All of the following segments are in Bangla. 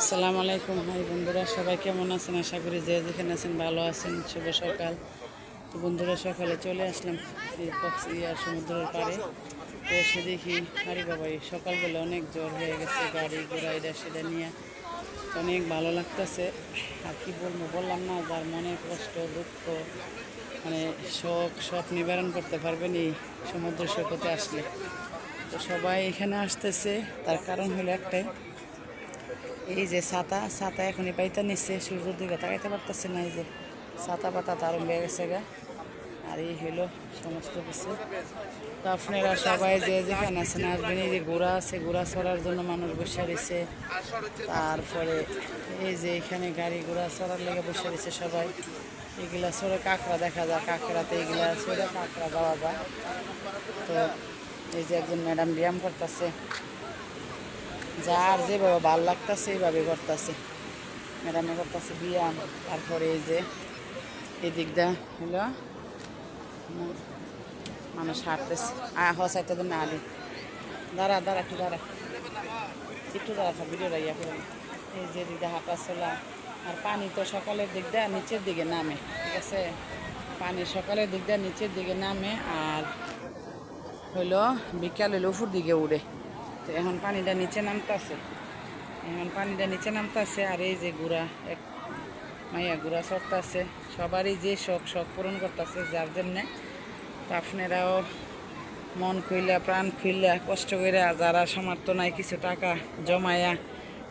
আসসালামু আলাইকুম ভাই বন্ধুরা, সবাই কেমন আছেন? আশা করি যে যেখানে আছেন ভালো আছেন। শুভ সকাল। তো বন্ধুরা, সকালে চলে আসলাম এই ইয়ার সমুদ্রের পাড়ে। তো এসে দেখি, আরে বাবাই, সকালবেলা অনেক জ্বর হয়ে গেছে, গাড়ি ঘোড়া এটা সেটা নিয়ে। অনেক ভালো লাগতেছে। আর কি বলব, বললাম না, যার মনে কষ্ট, দুঃখ মানে শোক সব নিবারণ করতে পারবেন এই সমুদ্র সৈকতে আসলে। তো সবাই এখানে আসতেছে, তার কারণ হলো একটাই এই যে ছাতা ছাতা এখনই পাইতে নিচ্ছে সূর্যের দিকে তাকাইতে পারতেছে না, এই যে ছাতা পাতা তার বেয়ে গেছে গা। আর এই হলো সমস্ত কিছু। তো আপনারা সবাই যে যেখানে আছেন আসবেন, এই যে ঘোড়া আছে, ঘোড়া চড়ার জন্য মানুষ বসে রয়েছে। তারপরে এই যে এখানে গাড়ি ঘোড়া চড়ার লেগে বসে রয়েছে সবাই। এগুলা চড়ে কাঁকড়া দেখা যায়, কাঁকড়াতে এগুলা চড়ে কাঁকড়া দেওয়া যায়। তো এই যে একজন ম্যাডাম ব্যায়াম করতেছে। যার যেভাবে ভালো লাগতেছে, এইভাবে করতেছে। ম্যাডামে করতেছে ব্যায়াম তারপরে এই যে এদিকটা হলো মানুষ হাঁটতেছে। আয় হসাইতে দেন না আলি দাঁড়া দাঁড়া, একটু দাঁড়া। একটু দাঁড়া, থাক ভিডিওটা ইয়া করে এই যে দিকটা হাঁটা চলা, আর পানি তো সকালের দিকটা নিচের দিকে নামে, ঠিক আছে? পানি সকালের দিকটা নিচের দিকে নামে, আর হইল, বিকাল হইল উপর দিকে উড়ে। তো এখন পানিটা নিচে নামতাছে। এখন পানিটা নিচে নামতাছে আর এই যে গুড়া, এক মাইয়া গুড়া চড়তাছে। সবারই যে শখ শখ পূরণ করতেছে যার জন্যে। তো আপনারাও মন খুইলা, প্রাণ খুইলা, কষ্ট করে যারা সামর্থ্য নাই কিছু টাকা জমায়া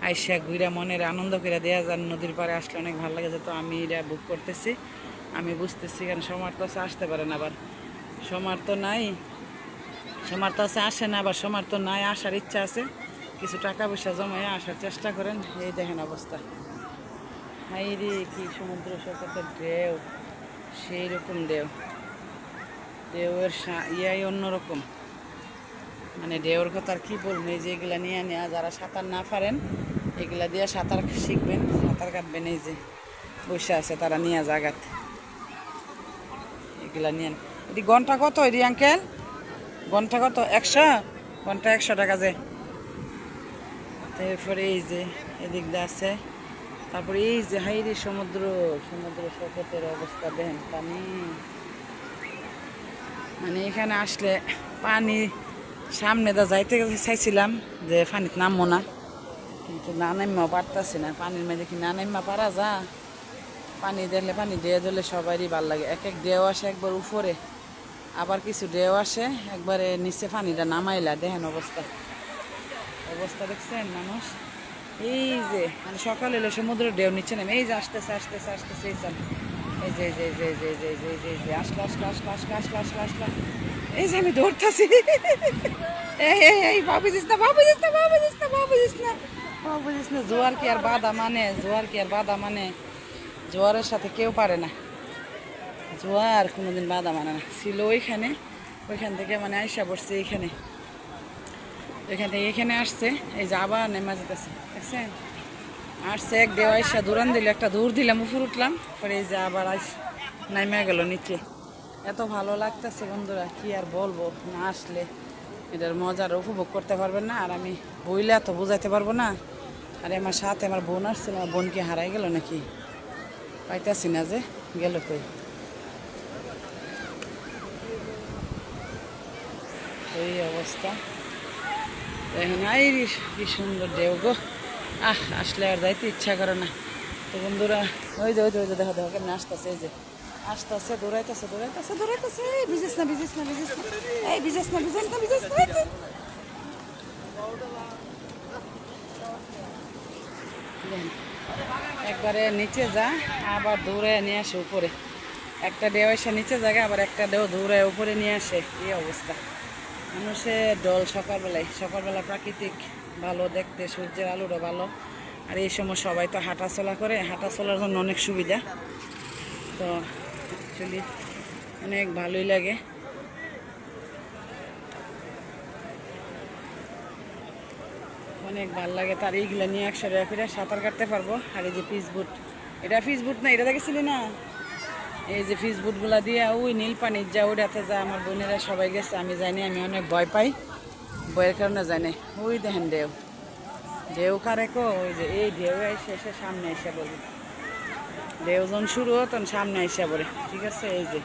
আইসা ঘুরা মনের আনন্দ করে দেয়া যান, নদীর পাড়ে আসলে অনেক ভালো লাগে। তো আমি এটা বুক করতেছি, আমি বুঝতেছি, কারণ সমর্থ আসতে পারেন আবার। সমর্থ নাই সমর্থ আছে, আসে না, আবার সমর্থ নাই, আসার ইচ্ছা আছে। কিছু টাকা পয়সা জমায় আসার চেষ্টা করেন, এই দেখেন অবস্থা। হাই রে, কি সমুদ্র সৈকতের ঢেউ সেই রকম ঢেউ। ঢেউয়ের ইয়াই অন্যরকম। মানে ঢেউর কথা আর কি বলব, এই যে এগুলা নিয়ে নেওয়া যারা সাঁতার না পারেন, এগুলা দিয়ে সাঁতার শিখবেন, সাঁতার কাটবেন, এই যে বসে আছে তারা নিয়ে জাগাত এগুলা নিয়ে এটি ঘণ্টা কত, এটি, আঙ্কেল? ঘণ্টা কত? একশো? ঘণ্টা একশো টাকা যে। তারপরে এই যে, এদিক দিয়ে আছে। তারপরে এই যে হাইরি সমুদ্র সমুদ্র সৈকতের অবস্থা দেখেন পানি। মানে এখানে আসলে পানি সামনে দা যাইতে চাইছিলাম যে পানিতে নামবো না। কিন্তু না নামা পারতাছি না। পানির মধ্যে কি না নামা পারা যা পানি দেখলে পানি, দিয়ে দিলে সবারই ভালো লাগে। এক এক দেও আসে একবার উপরে। আবার কিছু ঢেউ আসে, একবারে নিচে পানিটা নামাইলা দেখেন অবস্থা। অবস্থা দেখছেন মানুষ? এই যে মানে সকাল এলে সমুদ্রের ঢেউ নিচে নেমে এই যে আসতেছে আসতেছে আসতেছে, এই চাল। এই যে যে যে যে যে যে, এই যে, আসলো আসলো আসলো আসলো আসলো আসলো আসলো। এই যে আমি দৌড়তেছি। এই এই এই, বাবু দিস না, বাবু দিস না, বাবু দিস না, জোয়ার কি আর বাধা মানে? জোয়ার কি আর বাধা মানে? জোয়ারের সাথে কেউ পারে না। জোয়ার কোনোদিন বাধা মানে না। ছিল ওইখানে, ওইখান থেকে মানে আইসা পড়ছে এইখানে। ওইখান থেকে এখানে আসছে, এই যে আবার নেমা যেতেছে, দেখছেন? আসছে এক দেওয়া আইসা দূরান দিল, একটা দূর দিলাম, উপর উঠলাম, পরে এই যে আবার আইস, নাইমা গেল নিচে। এত ভালো লাগতেছে বন্ধুরা, কি আর বলব, না আসলে এটার মজার উপভোগ করতে পারবেন না, আর আমি বইলে তো বোঝাইতে পারব না। আর আমার সাথে আমার বোন আসছিল, আমার বোনকে হারাই গেল নাকি? পাইতেছি না যে, গেল কই? এই অবস্থা। দেখেন, আই কি সুন্দর ঢেউ গো। আহ, আসলে আর যাইতে ইচ্ছা করে না। তো বন্ধুরা, ওই যে ওই যে ওই যে, দেখো দেখো, কেমন আসতেছে, এই যে। আসতেছে, দৌড়াইতেছে দৌড়াইতেছে দৌড়াইতেছে। এই না, ভিজেস না ভিজেস না। এই, ভিজেস না ভিজেস না ভিজেস না একবারে নিচে যা, আবার দৌড়ে নিয়ে আসে উপরে। একটা ডেও এসে নিচে জায়গা আবার একটা ডেও দৌড়ে উপরে নিয়ে আসে। এই অবস্থা। মানুষের দল সকালবেলায়, সকালবেলা প্রাকৃতিক ভালো দেখতে, সূর্যের আলোরও ভালো। আর এই সময় সবাই তো হাঁটা চলা করে হাঁটা চলার জন্য অনেক সুবিধা। তো অ্যাকচুয়ালি অনেক ভালোই লাগে। অনেক ভালো লাগে তার এইগুলো নিয়ে একসাথে ফিরে সাঁতার কাটতে পারব। আর এই যে পিস বুট এটা পিস বুট না, এটা দেখেছিলি না? এই যে ফিস বুটগুলা দিয়ে, ওই নীল পানির যা ওটাতে যা আমার বোনেরা সবাই গেছে, আমি জানি, আমি অনেক ভয় পাই। ভয়ের কারণে জানি। ওই দেখেন দেও ঢেউ কারে কো? ওই যে এই ঢেউ এসে এসে সামনে এসে বলবে ঢেউ যখন শুরু হতন সামনে এসে পড়ে ঠিক আছে, এই যে।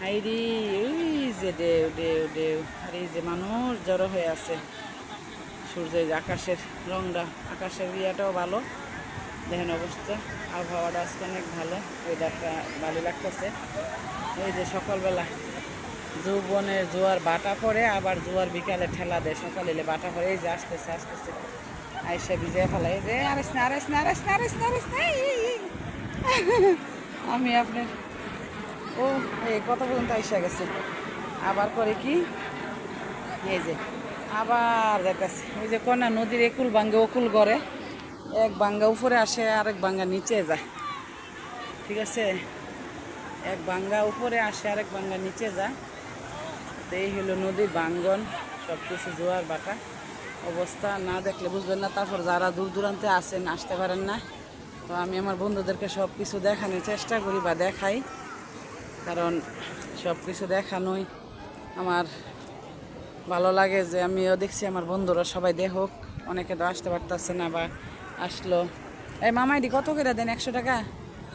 হাইরি ওই যে ঢেউ ঢেউ ঢেউ। আর এই যে মানুষ জড়ো হয়ে আছে। সূর্যের আকাশের রংটা, আকাশের ইয়েটাও ভালো। দেখেন অবস্থা। আবহাওয়াটা আজকে অনেক ভালো ওয়েদারটা ভালো লাগতেছে। এই যে সকালবেলা যৌবনের জোয়ার বাটা পড়ে, আবার জোয়ার বিকালে ঠেলা দেয়, সকালে এলে বাটা পড়ে। এই যে আসতেছে আসতেছে। আইসা ভিজে ফেলা, এই যে আরেস না আরেস না আরেস না আরেস না আরেস না। আমি আপনার, ও, এই কত পর্যন্ত আইসা গেছে। আবার করে কি? এই যে, আবার দেখাচ্ছে ওই যে কন্যা নদীর একুল ভাঙ্গে ওকুল গড়ে। এক বাঙ্গা উপরে আসে, আরেক বাঙ্গা নিচে যায়। ঠিক আছে? এক বাঙ্গা উপরে আসে, আরেক বাঙ্গা নিচে যায়। এই হলো নদীর বাঙ্গন সব কিছু জোয়ার বাটা অবস্থা। না দেখলে বুঝবেন না, তারপর যারা দূর দূরান্তে আসেন আসতে পারেন না। তো আমি আমার বন্ধুদেরকে সব কিছু দেখানোর চেষ্টা করি বা দেখাই। কারণ সব কিছু দেখানোই আমার ভালো লাগে যে আমিও দেখছি, আমার বন্ধুরা সবাই দেখুক অনেকে তো আসতে পারতেছে না বা আসলো। এই মামাইডি কত করে দেন? একশো টাকা?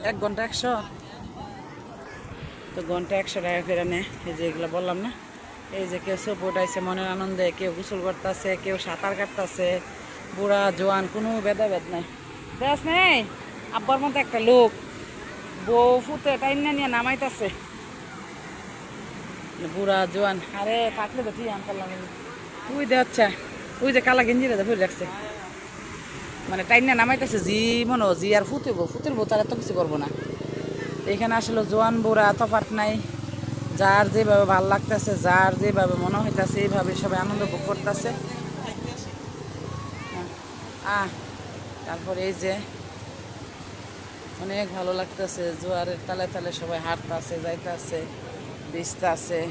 এক ঘণ্টা একশো? তো ঘণ্টা একশো টাকা করে নে। এই যে এগুলো বললাম না? এই যে কেউ সোপ উঠাইছে মনের আনন্দে, কেউ গোসল করতেছে, কেউ সাঁতার কাটতেছে, বুড়া, জোয়ান, কোনো ভেদাভেদ নাই। দেখ নেই আব্বার মতো একটা লোক। বউ ফুতে টাইম না নিয়ে নামাইতেছে। বুড়া, জোয়ান, আরে থাকলে তো ঠিক আনতে লাগে ওই দে আচ্ছা ওই যে কালা গেঞ্জি রে ফুল রাখছে। মানে টাইম না নামাইতেছে, জি মনে জি আর ফুতেব ফুতের বউ তারা তো কিছু করব না। এখানে আসলে জোয়ান বুড়া তফাত নাই। যার যেভাবে ভালো লাগতেছে, যার যেভাবে মনে হইতাছে, এইভাবে সবাই আনন্দ ভোগ করতেছে। আহ, তারপরে এই যে অনেক ভালো লাগতেছে, জোয়ারের তালে তালে সবাই হাঁটতেছে, যাইতেছে, ভিজতেছে।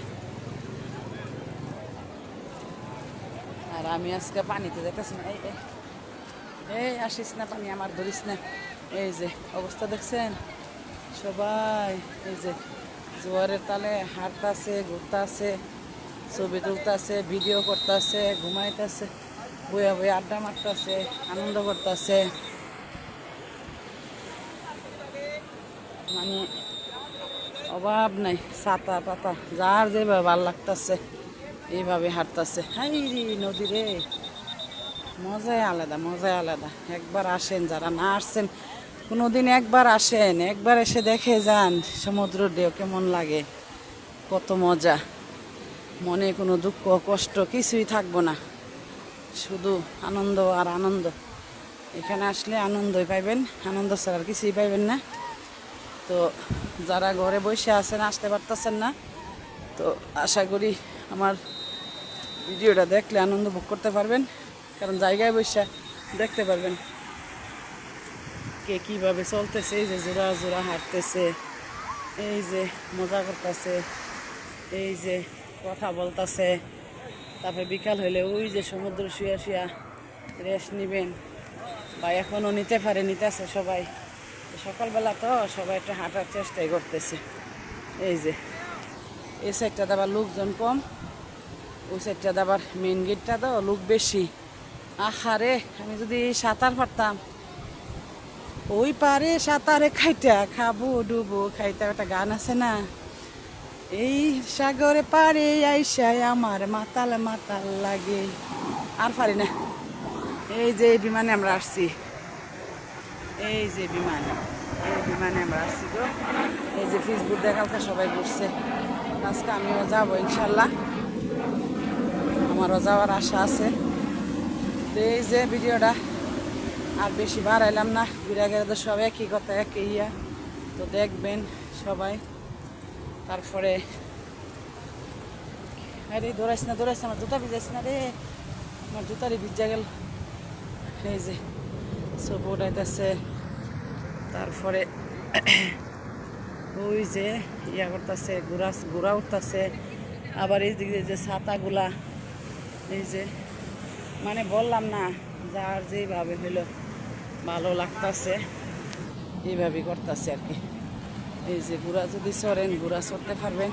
আর আমি আজকে পানিতে যাইতেছি না এই, আসিস না পানি আমার ধরিস না। এই যে, অবস্থা দেখছেন? সবাই, এই যে, জোয়ারের তালে হাঁটতাছে, ঘুরতাছে, ছবি তুলতাছে, ভিডিও করতেছে, ঘুমাইতেছে, বইয়া বইয়া আড্ডা মারতেছে, আনন্দ করতেছে। মানে অভাব নাই, ছাতা পাতা, যার যেভাবে ভালো লাগতেছে, এইভাবে হাঁটতেছে। হাই নদী রে। মজাই আলাদা মজাই আলাদা। একবার আসেন, যারা না আসছেন, কোনোদিন একবার আসেন, একবার এসে দেখে যান সমুদ্র ঢেউ কেমন লাগে, কত মজা। মনে কোনো দুঃখ, কষ্ট কিছুই থাকব না। শুধু আনন্দ আর আনন্দ। এখানে আসলে আনন্দই পাইবেন, আনন্দ ছাড়া আর কিছুই পাইবেন না। তো যারা ঘরে বসে আছেন, আসতে পারতেছেন না, তো আশা করি আমার ভিডিওটা দেখলে আনন্দ ভোগ করতে পারবেন। কারণ জায়গায় বসে দেখতে পারবেন কে কীভাবে চলতেছে, এই যে জোড়া জোড়া হাঁটতেছে, এই যে মজা করতেছে, এই যে কথা বলতেছে। তারপরে বিকাল হলে ওই যে সমুদ্র শুয়া শুয়া রেস্ট নিবেন। বা এখনও নিতে পারে, নিতেছে সবাই। সকালবেলা তো সবাই একটু হাঁটার চেষ্টাই করতেছে। এই যে, এই সাইডটাতে আবার লোকজন কম, ওই সাইডটাতে আবার মেন গেটটা তো লোক বেশি। আহারে, আমি যদি সাঁতার পারতাম। ওই পারে সাঁতারে খাইটা, খাব, ডুবো খাইটা একটা গান আছে না? এই সাগরে পারে আইসায় আমার মাতাল মাতাল লাগে। আর পারি না। এই যে বিমানে আমরা আসছি। এই যে বিমান। এই বিমানে আমরা আসছি তো এই যে ফেসবুক দেখালকে সবাই ঘুরছে। আজকে আমিও যাব ইনশাল্লাহ। আমারও যাওয়ার আশা আছে। তো এই যে ভিডিওটা আর বেশি বাড়াইলাম না, বিরাগের তো সব একই কথা, একই ইয়া। তো দেখবেন সবাই। তারপরে আরে দৌড়াইস না দৌড়াইস না আমার জুতা ভিজাইস না রে। আমার জুতারই ভিজা গেল। এই যে সব উঠাইতেছে। তারপরে ওই যে ইয়া করতেছে ঘোরা ঘোরা উঠতেছে। আবার এই দিকে যে ছাতাগুলা, এই যে মানে বললাম না যার যেভাবে হইল ভালো লাগতাছে এইভাবে করতেছে আর কি। এই যে ঘোড়া যদি চড়েন ঘোড়া চড়তে পারবেন।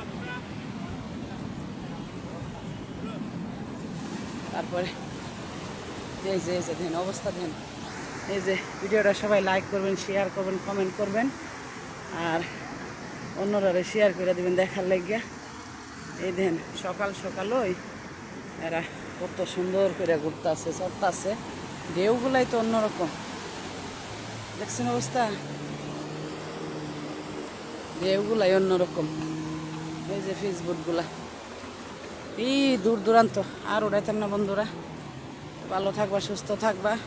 তারপরে এই যে এই যে দেন, অবস্থা দেন। এই যে ভিডিওটা সবাই লাইক করবেন শেয়ার করবেন কমেন্ট করবেন। আর অন্যরা শেয়ার করে দিবেন দেখার লাগিয়া। এই দেন, সকাল সকাল ওই এরা কত সুন্দর করে ঘুরতেছে চড়তেছে ঢেউগুলাই তো অন্যরকম। দেখছেন অবস্থা? ঢেউগুলাই অন্যরকম। এই যে ফেসবুকগুলা। এই দূর দূরান্ত। আর উড়াইতাম না বন্ধুরা। ভালো থাকবা, সুস্থ থাকবা।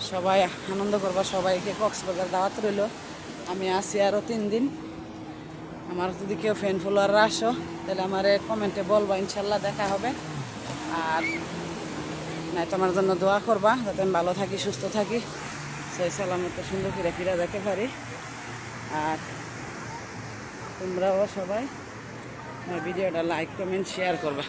সবাই আনন্দ করবা, সবাইকে কক্সবাজার দাওয়াত রইল। আমি আসি আরও তিন দিন। আমার যদি কেউ ফ্যান ফলোয়াররা আসো, তাহলে আমার কমেন্টে বলবা, ইনশাল্লাহ দেখা হবে। আর নাই তোমার জন্য দোয়া করবা, যাতে আমি ভালো থাকি, সুস্থ থাকি। সেই সালামত সুন্দর করে ফিরে যেতে পারি। আর তোমরাও সবাই ভিডিওটা লাইক কমেন্ট শেয়ার করবা।